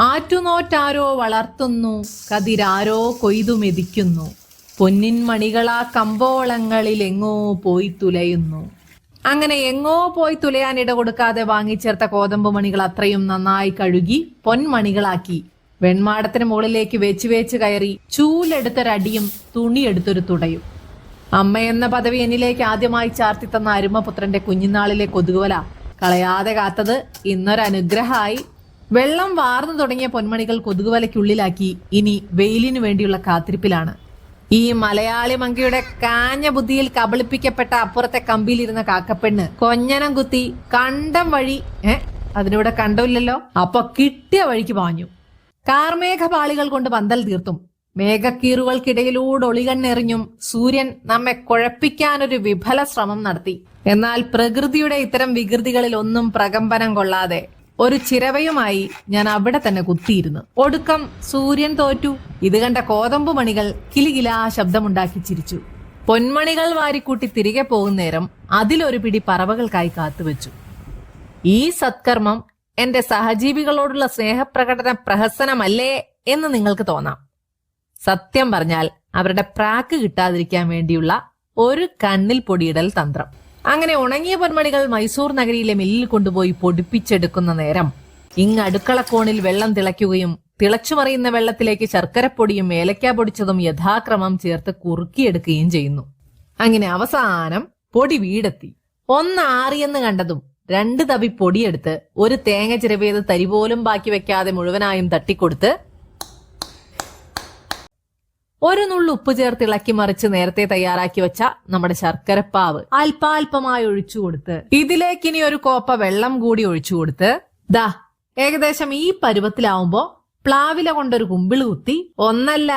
ആറ്റുനോറ്റാരോ വളർത്തുന്നു കതിരാരോ കൊയ്തു മെതിക്കുന്നു. പൊന്നിൻ മണികളാ കമ്പോളങ്ങളിൽ എങ്ങോ പോയി തുലയുന്നു. അങ്ങനെ എങ്ങോ പോയി തുലയാൻ ഇട കൊടുക്കാതെ വാങ്ങിച്ചേർത്ത കോതമ്പ് മണികൾ അത്രയും നന്നായി കഴുകി പൊന്മണികളാക്കി വെൺമാടത്തിന് മുകളിലേക്ക് വെച്ച് വെച്ച് കയറി ചൂലെടുത്തൊരടിയും തുണിയെടുത്തൊരു തുടയും. അമ്മ എന്ന പദവി എന്നിലേക്ക് ആദ്യമായി ചാർത്തി തന്ന അരുമപുത്രന്റെ കുഞ്ഞുനാളിലെ കൊതുകുവല കളയാതെ കാത്തത് ഇന്നൊരനുഗ്രഹമായി വെള്ളം വാർന്നു തുടങ്ങിയ പൊന്മണികൾ കൊതുകുവലയ്ക്കുള്ളിലാക്കി ഇനി വെയിലിനു വേണ്ടിയുള്ള കാത്തിരിപ്പിലാണ്. ഈ മലയാളി മങ്കയുടെ കാഞ്ഞ ബുദ്ധിയിൽ കബളിപ്പിക്കപ്പെട്ട അപ്പുറത്തെ കമ്പിയിലിരുന്ന കാക്കപ്പെണ്ണ് കൊഞ്ഞനം കുത്തി കണ്ടം വഴി ഏ അതിനിവിടെ കണ്ടമില്ലല്ലോ അപ്പൊ കിട്ടിയ വഴിക്ക് പാഞ്ഞു. കാർമേഘപാളികൾ കൊണ്ട് പന്തൽ തീർത്തും. മേഘക്കീറുകൾക്കിടയിലൂടെ ഒളികണ്ണെറിഞ്ഞും സൂര്യൻ നമ്മെ കുഴപ്പിക്കാനൊരു വിഫല ശ്രമം നടത്തി. എന്നാൽ പ്രകൃതിയുടെ ഇത്തരം വികൃതികളിൽ ഒന്നും പ്രകമ്പനം കൊള്ളാതെ ഒരു ചിരവയുമായി ഞാൻ അവിടെ തന്നെ കുത്തിയിരുന്നു. ഒടുക്കം സൂര്യൻ തോറ്റു. ഇത് കണ്ട കോതമ്പു മണികൾ ആ ശബ്ദമുണ്ടാക്കി ചിരിച്ചു. പൊന്മണികൾ വാരിക്കൂട്ടി തിരികെ പോകുന്നേരം അതിലൊരു പിടി പറവകൾക്കായി കാത്തുവെച്ചു. ഈ സത്കർമ്മം എന്റെ സഹജീവികളോടുള്ള സ്നേഹപ്രകടന പ്രഹസനമല്ലേ എന്ന് നിങ്ങൾക്ക് തോന്നാം. സത്യം പറഞ്ഞാൽ അവരുടെ പ്രാക്ക് കിട്ടാതിരിക്കാൻ വേണ്ടിയുള്ള ഒരു കണ്ണിൽ പൊടിയിടൽ തന്ത്രം. അങ്ങനെ ഉണങ്ങിയ പൊന്മണികൾ മൈസൂർ നഗരിയിലെ മില്ലിൽ കൊണ്ടുപോയി പൊടിപ്പിച്ചെടുക്കുന്ന നേരം ഇങ് അടുക്കളക്കോണിൽ വെള്ളം തിളയ്ക്കുകയും തിളച്ചു തിളച്ചുമറിയുന്ന വെള്ളത്തിലേക്ക് ശർക്കരപ്പൊടിയും ഏലക്ക പൊടിച്ചതും യഥാക്രമം ചേർത്ത് കുറുക്കിയെടുക്കുകയും ചെയ്യുന്നു. അങ്ങനെ അവസാനം പൊടി വീടെത്തി. ഒന്ന് ആറിയെന്ന് കണ്ടതും രണ്ട് തവി പൊടിയെടുത്ത് ഒരു തേങ്ങ ചിരവിയത് തരി പോലും ബാക്കി വെക്കാതെ മുഴുവനായും തട്ടിക്കൊടുത്ത് ഒരു നുള്ളു ഉപ്പ് ചേർത്ത് ഇളക്കി മറിച്ച് നേരത്തെ തയ്യാറാക്കി വെച്ച നമ്മുടെ ശർക്കരപ്പാവ് അല്പാൽപമായി ഒഴിച്ചു കൊടുത്ത് ഇതിലേക്ക് ഇനി ഒരു കോപ്പ വെള്ളം കൂടി ഒഴിച്ചു കൊടുത്ത് ദാ ഏകദേശം ഈ പരുവത്തിലാവുമ്പോ പ്ലാവില കൊണ്ടൊരു കുമ്പിൾ കുത്തി ഒന്നല്ല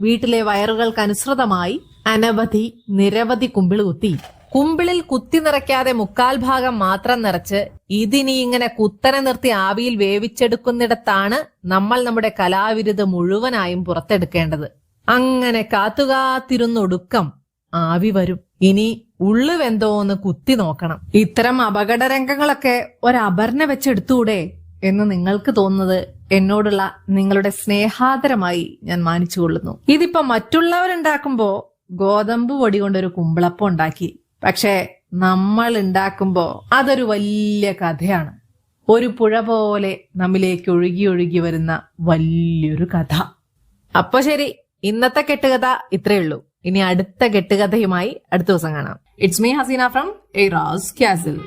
വീട്ടിലെ വയറുകൾക്ക് അനുസൃതമായി അനവധി നിരവധി കുമ്പിൾ കുത്തി. കുമ്പിളിൽ കുത്തി നിറയ്ക്കാതെ മുക്കാൽ ഭാഗം മാത്രം നിറച്ച് ഇതിനി ഇങ്ങനെ കുത്തനെ നിർത്തി ആവിയിൽ വേവിച്ചെടുക്കുന്നിടത്താണ് നമ്മൾ നമ്മുടെ കലാവിരുത് മുഴുവനായും പുറത്തെടുക്കേണ്ടത്. അങ്ങനെ കാത്തുകാത്തിരുന്നൊടുക്കം ആവി വരും. ഇനി ഉള്ളുവെന്തോ കുത്തി നോക്കണം. ഇത്തരം അപകട രംഗങ്ങളൊക്കെ ഒരപർണ വെച്ചെടുത്തൂടെ എന്ന് നിങ്ങൾക്ക് തോന്നുന്നത് എന്നോടുള്ള നിങ്ങളുടെ സ്നേഹാദരമായി ഞാൻ മാനിച്ചുകൊള്ളുന്നു. ഇതിപ്പോ മറ്റുള്ളവരുണ്ടാക്കുമ്പോ ഗോതമ്പ് പൊടി കൊണ്ടൊരു കുമ്പിളപ്പം ഉണ്ടാക്കി. പക്ഷേ നമ്മൾ ഉണ്ടാക്കുമ്പോ അതൊരു വലിയ കഥയാണ്. ഒരു പുഴ പോലെ നമ്മിലേക്ക് ഒഴുകി ഒഴുകി വരുന്ന വലിയൊരു കഥ. അപ്പൊ ശരി. ഇന്നത്തെ കെട്ടുകഥ ഇത്രയേ ഉള്ളൂ. ഇനി അടുത്ത കെട്ടുകഥയുമായി അടുത്ത ദിവസം കാണാം. ഇറ്റ്സ് മീ ഹസീന ഫ്രം എറാസ് റാസ് ക്യാസിൽ